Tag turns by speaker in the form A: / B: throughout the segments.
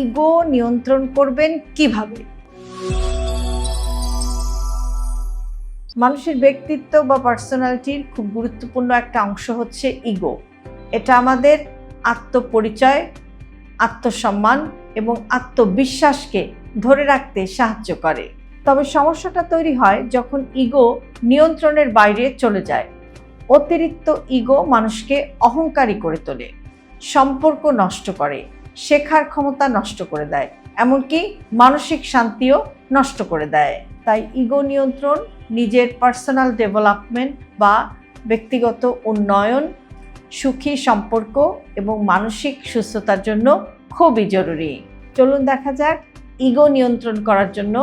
A: Ego নিয়ন্ত্রণ করবেন কীভাবে? মানুষের ব্যক্তিত্ব বা পার্সোনালিটির খুব গুরুত্বপূর্ণ একটা অংশ হচ্ছে ইগো। এটা আমাদের আত্মপরিচয়, আত্মসম্মান এবং আত্মবিশ্বাসকে ধরে রাখতে সাহায্য করে। তবে সমস্যাটা তৈরি হয় যখন ইগো নিয়ন্ত্রণের বাইরে চলে যায়। অতিরিক্ত ইগো মানুষকে অহংকারী করে তোলে, সম্পর্ক নষ্ট করে শেখার ক্ষমতা নষ্ট করে দেয়, এমনকি মানসিক শান্তিও নষ্ট করে দেয়। তাই ইগো নিয়ন্ত্রণ, নিজের পার্সোনাল ডেভেলপমেন্ট বা ব্যক্তিগত উন্নয়ন, সুখী সম্পর্ক এবং মানসিক সুস্থতার জন্য খুবই জরুরি। চলুন দেখা যাক ইগো নিয়ন্ত্রণ করার জন্য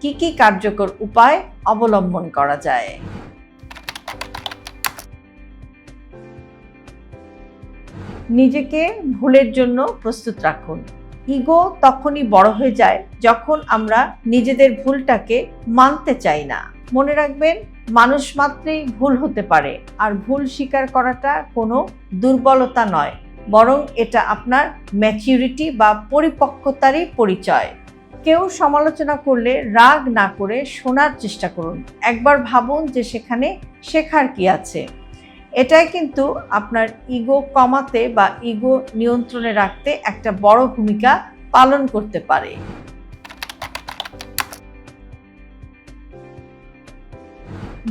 A: কি কি কার্যকর উপায় অবলম্বন করা যায়। নিজেকে ভুলের জন্য প্রস্তুত রাখুন। ইগো তখনই বড় হয়ে যায় যখন আমরা নিজেদের ভুলটাকে মানতে চাই না। মনে রাখবেন, মানুষ মাত্রেই ভুল হতে পারে, আর ভুল স্বীকার করাটা কোনো দুর্বলতা নয়, বরং এটা আপনার ম্যাচিউরিটি বা পরিপক্কতারই পরিচয়। কেউ সমালোচনা করলে রাগ না করে শোনার চেষ্টা করুন। একবার ভাবুন যে সেখানে শেখার কি আছে। এটাই কিন্তু আপনার ইগো কমাতে বা ইগো নিয়ন্ত্রণে রাখতে একটা বড় ভূমিকা পালন করতে পারে।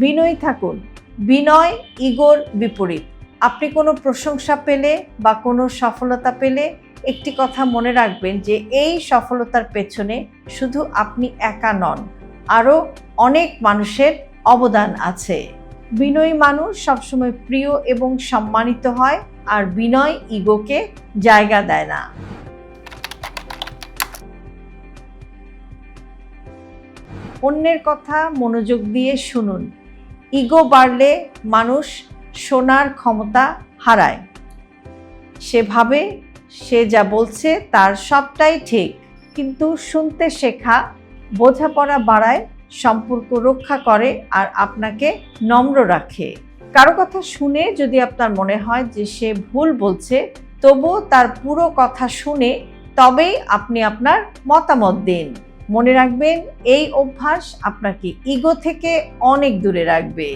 A: বিনয়ী থাকুন। বিনয় ইগোর বিপরীত। আপনি কোনো প্রশংসা পেলে বা কোনো সফলতা পেলে একটি কথা মনে রাখবেন যে এই সফলতার পেছনে শুধু আপনি একা নন, আরও অনেক মানুষের অবদান আছে। বিনয়ী মানুষ সবসময় প্রিয় এবং সম্মানিত হয়, আর বিনয় ইগোকে জায়গা দেয় না। অন্যের কথা মনোযোগ দিয়ে শুনুন। ইগো বাড়লে মানুষ শোনার ক্ষমতা হারায়। সে ভাবে, সে যা বলছে তার সবটাই ঠিক, কিন্তু শুনতে শেখা, বোঝাপড়া বাড়ায় সম্পর্ক রক্ষা করে আর আপনাকে নম্র রাখে। কারও কথা শুনে যদি আপনার মনে হয় যে সে ভুল বলছে, তবুও তার পুরো কথা শুনে তবেই আপনি আপনার মতামত দিন। মনে রাখবেন, এই অভ্যাস আপনাকে ইগো থেকে অনেক দূরে রাখবে।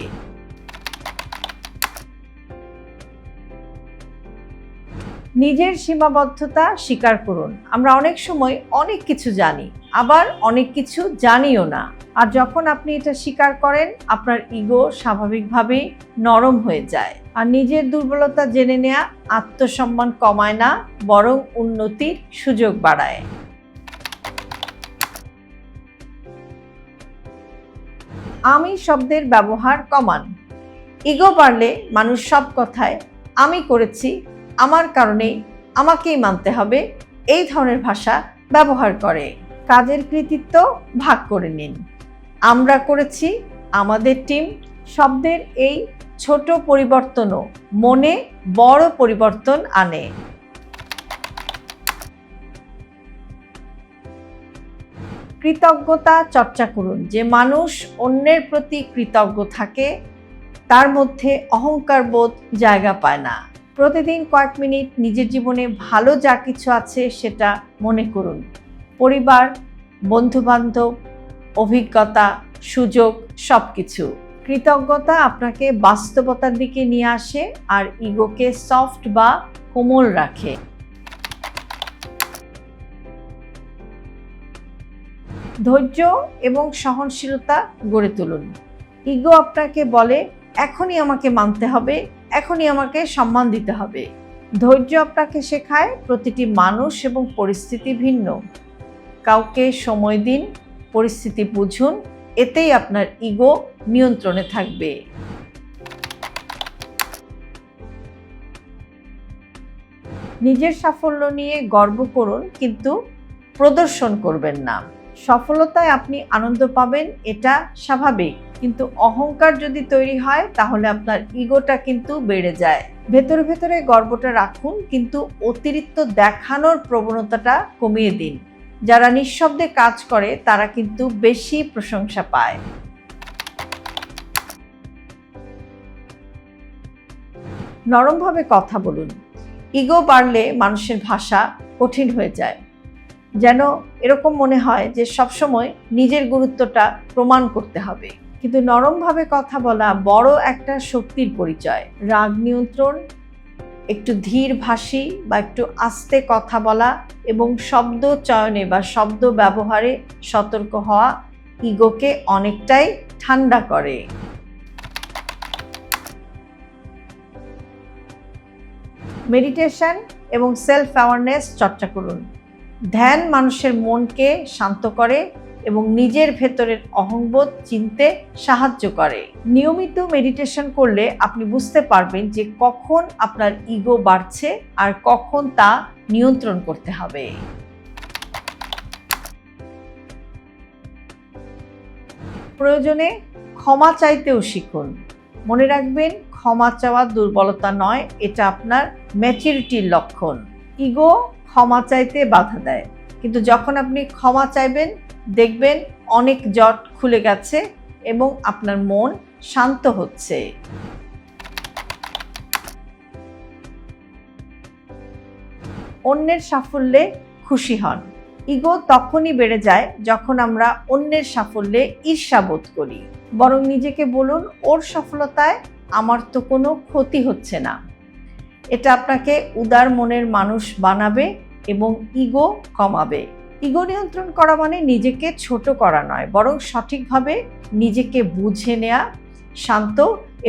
A: নিজের সীমাবদ্ধতা স্বীকার করুন। আমরা অনেক সময় অনেক কিছু জানি, আবার অনেক কিছু জানিও না। আর যখন আপনি এটা স্বীকার করেন, আপনার ইগো স্বাভাবিকভাবেই নরম হয়ে যায়। আর নিজের দুর্বলতা জেনে নেওয়া আত্মসম্মান কমায় না, বরং উন্নতির সুযোগ বাড়ায়। আমি শব্দের ব্যবহার কমান। ইগো বাড়লে মানুষ সব কথায়, আমি করেছি আমার কারণে আমাকেই মানতে হবে, এই ধরনের ভাষা ব্যবহার করে। কাজের কৃতিত্ব ভাগ করে নিন। আমরা করেছি, আমাদের টিম শব্দের এই ছোট পরিবর্তনও মনে বড় পরিবর্তন আনে। কৃতজ্ঞতা চর্চা করুন, যে মানুষ অন্যের প্রতি কৃতজ্ঞ থাকে, তার মধ্যে অহংকার বোধ জায়গা পায় না। প্রতিদিন কয়েক মিনিট নিজের জীবনে ভালো যা কিছু আছে সেটা মনে করুন। পরিবার, বন্ধুবান্ধব, অভিজ্ঞতা, সুযোগ সব কিছু কৃতজ্ঞতা আপনাকে বাস্তবতার দিকে নিয়ে আসে আর ইগোকে সফট বা কোমল রাখে। ধৈর্য এবং সহনশীলতা গড়ে তুলুন। ইগো আপনাকে বলে, এখনই আমাকে মানতে হবে এখনই আমাকে সম্মান দিতে হবে। ধৈর্য আপনাকে শেখায় প্রতিটি মানুষ এবং পরিস্থিতি ভিন্ন। কাউকে সময় দিন, পরিস্থিতি বুঝুন, এতেই আপনার ইগো নিয়ন্ত্রণে থাকবে। নিজের সাফল্য নিয়ে গর্ব করুন, কিন্তু প্রদর্শন করবেন না। সফলতায় আপনি আনন্দ পাবেন, এটা স্বাভাবিক। কিন্তু অহংকার যদি তৈরি হয়, তাহলে আপনার ইগোটা কিন্তু বেড়ে যায়। ভেতরে ভেতরে গর্বটা রাখুন, কিন্তু অতিরিক্ত দেখানোর প্রবণতাটা কমিয়ে দিন। যারা নিঃশব্দে কাজ করে, তারা কিন্তু বেশি প্রশংসা পায়। নরমভাবে কথা বলুন। ইগো বাড়লে মানুষের ভাষা কঠিন হয়ে যায়। যেন এরকম মনে হয় যে সবসময় নিজের গুরুত্বটা প্রমাণ করতে হবে। কিন্তু নরমভাবে কথা বলা বড় একটা শক্তির পরিচয়। রাগ নিয়ন্ত্রণ, একটু ধীর ভাষী বা একটু আস্তে কথা বলা এবং শব্দ চয়নে বা শব্দ ব্যবহারে সতর্ক হওয়া ইগোকে অনেকটাই ঠান্ডা করে। মেডিটেশন এবং সেলফ অ্যাওয়ারনেস চর্চা করুন। ধ্যান মানুষের মনকে শান্ত করে এবং নিজের ভেতরের অহংবোধ চিনতে সাহায্য করে। নিয়মিত মেডিটেশন করলে আপনি বুঝতে পারবেন যে কখন আপনার ইগো বাড়ছে আর কখন তা নিয়ন্ত্রণ করতে হবে। প্রয়োজনে ক্ষমা চাইতেও শিখুন। মনে রাখবেন, ক্ষমা চাওয়া দুর্বলতা নয়, এটা আপনার ম্যাচুরিটির লক্ষণ। ইগো ক্ষমা চাইতে বাধা দেয়। কিন্তু যখন আপনি ক্ষমা চাইবেন দেখবেন অনেক জট খুলে গেছে এবং আপনার মন শান্ত হচ্ছে। অন্যের সাফল্যে খুশি হন। ইগো তখনই বেড়ে যায় যখন আমরা অন্যের সাফল্যে ঈর্ষাবোধ করি। বরং নিজেকে বলুন, ওর সফলতায় আমার তো কোনো ক্ষতি হচ্ছে না। এটা আপনাকে উদার মনের মানুষ বানাবে এবং ইগো কমাবে। ইগো নিয়ন্ত্রণ করা মানে নিজেকে ছোট করা নয়, বরং সঠিকভাবে নিজেকে বুঝে নেওয়া শান্ত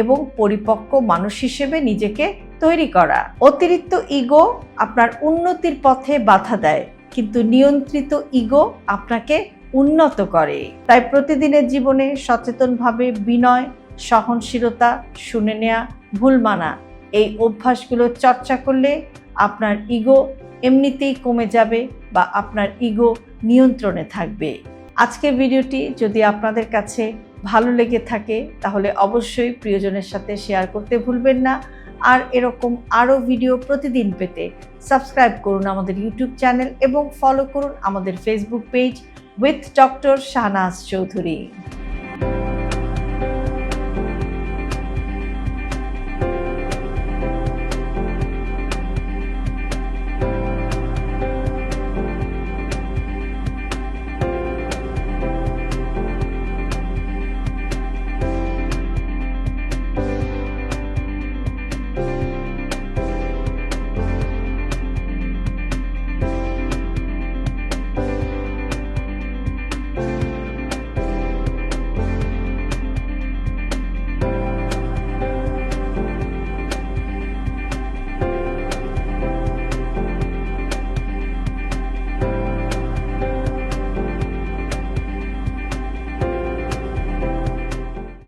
A: এবং পরিপক্ক মানুষ হিসেবে নিজেকে তৈরি করা। অতিরিক্ত ইগো আপনার উন্নতির পথে বাধা দেয়, কিন্তু নিয়ন্ত্রিত ইগো আপনাকে উন্নত করে। তাই প্রতিদিনের জীবনে সচেতনভাবে বিনয়, সহনশীলতা, শুনে নেওয়া ভুল মানা, এই অভ্যাসগুলো চর্চা করলে আপনার ইগো এমনিতেই কমে যাবে বা আপনার ইগো নিয়ন্ত্রণে থাকবে। আজকের ভিডিওটি যদি আপনাদের কাছে ভালো লেগে থাকে, তাহলে অবশ্যই প্রিয়জনের সাথে শেয়ার করতে ভুলবেন না। আর এরকম আরও ভিডিও প্রতিদিন পেতে সাবস্ক্রাইব করুন আমাদের ইউটিউব চ্যানেল এবং ফলো করুন আমাদের Facebook page with doctor Shahnaz Chowdhury